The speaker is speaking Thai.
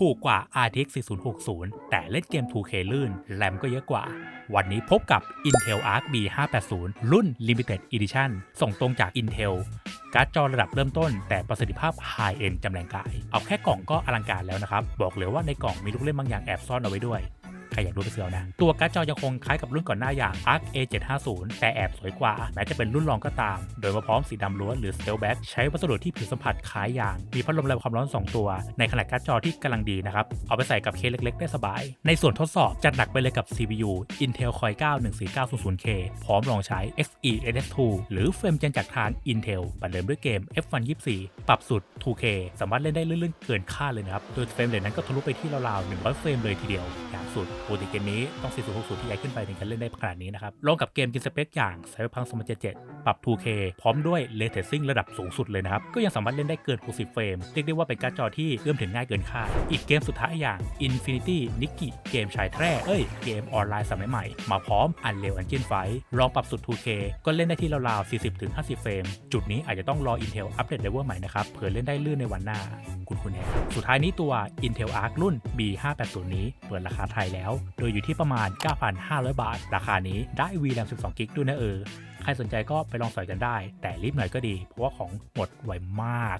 ถูกกว่า RTX 4060 แต่เล่นเกม 2K ลื่น แรมก็เยอะกว่า วันนี้พบกับ Intel Arc B580 รุ่น Limited Edition ส่งตรงจาก Intel การ์ดจอระดับเริ่มต้น แต่ประสิทธิภาพ High End จำแรงกาย เอาแค่กล่องก็อลังการแล้วนะครับ บอกเลยว่าในกล่องมีลูกเล่นบางอย่างแอบซ่อนเอาไว้ด้วย รอยากรู้ไปเสียวนะ ตัวการ์ดจอยังคงคล้ายกับรุ่นก่อนหน้าอย่าง Arc A750 แต่แอบสวยกว่า แม้จะเป็นรุ่นรองก็ตาม โดยมาพร้อมสีดำล้วนหรือ Steel Back ใช้วัสดุที่ผิวสัมผัสคล้ายยาง มีพัดลมระบายความร้อน 2 ตัว ในขนาดการ์ดจอที่กำลังดีนะครับ เอาไปใส่กับเคสเล็ก ๆ ได้สบาย ในส่วนทดสอบจัดหนักไปเลยกับ CPU Intel Core 9 14900K พร้อมลองใช้ Xe NS2 หรือเฟรมเจนจากทาง Intel ประเดิมด้วยเกม F1 24 ปรับสุด 2K สามารถเล่นได้ลื่นๆเกินคาดเลยนะครับ โดยเฟรมเรทนั้นก็ทะลุไปที่ราวๆ100 เฟรมเลยทีเดียวอย่างสุดปกติเกมนี้ต้อง 4060ที่ใหญ่ขึ้นไปถึงจะเล่นได้ขนาดนี้นะครับลองกับเกมกินสเปคอย่าง Cyberpunk 2077 ปรับ 2K พร้อมด้วย Ray Tracing ระดับสูงสุดเลยนะครับ ก็ยังสามารถเล่นได้เกิน 60 เฟรม เรียกได้ว่าเป็นการ์ดจอที่เอื้อมถึงง่ายเกินคาด อีกเกมสุดท้ายอย่าง Infinity Nikki เกมชายแทร่เอ้ย เกมออนไลน์สมัยใหม่ มาพร้อม Unreal Engine 5ลองปรับสุด 2K ก็เล่นได้ที่ราวๆ40-50 เฟรม จุดนี้อาจจะต้องรอ Intel อัปเดตเลเวลใหม่นะครับเผื่อเล่นได้ลื่นในวันหน้า คุณคุณแฮสุดท้ายนี้ตัว Intel Arc รุ่น B580 นี้เปิดราคาไทยแล้ว โดยอยู่ที่ประมาณ 9,500 บาท ราคานี้ได้ VRAM 12 g b ด้วยนะเออ ใครสนใจก็ไปลองสอยกันได้ แต่รีบหน่อยก็ดี เพราะว่าของหมดไวมาก